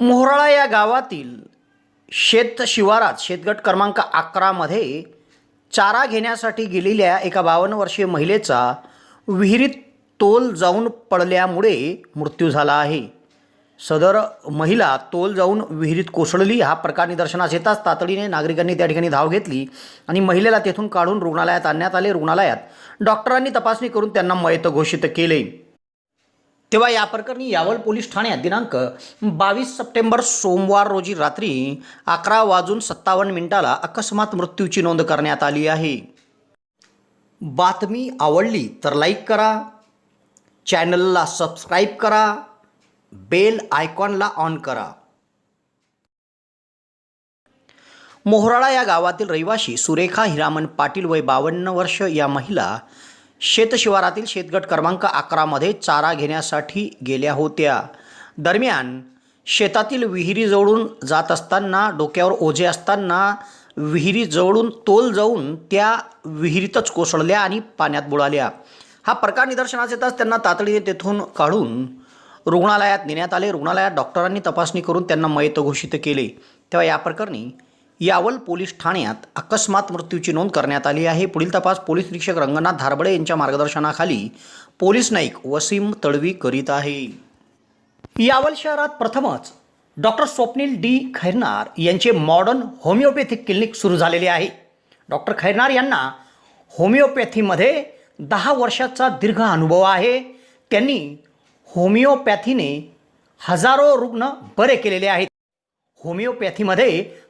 मोहराळा या गावातील शेत शिवारात शेतगट क्रमांक अकरामध्ये चारा घेण्यासाठी गेलेल्या एका बावन्न वर्षीय महिलेचा विहिरीत तोल जाऊन पडल्यामुळे मृत्यू झाला आहे. सदर महिला तोल जाऊन विहिरीत कोसळली. हा प्रकार निदर्शनास येताच तातडीने नागरिकांनी त्या ठिकाणी धाव घेतली आणि महिलेला तेथून काढून रुग्णालयात आणण्यात आले. रुग्णालयात डॉक्टरांनी तपासणी करून त्यांना मयत घोषित केले. तेव्हा या प्रकरणी यावल पोलीस ठाण्यात दिनांक बावीस सप्टेंबर सोमवार रोजी रात्री अकरा वाजून सत्तावन्न मिनिटाला अकस्मात मृत्यूची नोंद करण्यात आली आहे. बातमी आवडली तर लाईक करा चॅनलला सबस्क्राईब करा बेल आयकॉनला ऑन करा. मोहराळा या गावातील रहिवाशी सुरेखा हिरामन पाटील वय बावन्न वर्ष या महिला शेतशिवारातील शेतगट क्रमांक अकरामध्ये चारा घेण्यासाठी गेल्या होत्या. दरम्यान शेतातील विहिरीजवळून जात असताना डोक्यावर ओझे असताना विहिरीजवळून तोल जाऊन त्या विहिरीतच कोसळल्या आणि पाण्यात बुडाल्या. हा प्रकार निदर्शनास येताच त्यांना तातडीने तेथून काढून रुग्णालयात नेण्यात आले. रुग्णालयात डॉक्टरांनी तपासणी करून त्यांना मयत घोषित केले. तेव्हा या प्रकरणी यावल पोलीस ठाण्यात अकस्मात मृत्यूची नोंद करण्यात आली आहे. पुढील तपास पोलीस निरीक्षक रंगनाथ धारबळे यांच्या मार्गदर्शनाखाली पोलीस नाईक वसीम तडवी करीत आहे. यावल शहरात प्रथमच डॉक्टर स्वप्नील डी. खैरनार यांचे मॉडर्न होमिओपॅथिक क्लिनिक सुरू झालेले आहे. डॉक्टर खैरनार यांना होमिओपॅथीमध्ये दहा वर्षाचा दीर्घ अनुभव आहे. त्यांनी होमिओपॅथीने हजारो रुग्ण बरे केलेले आहेत. होमिओपॅथीमध्ये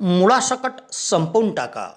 मुळासकट संपवून टाका.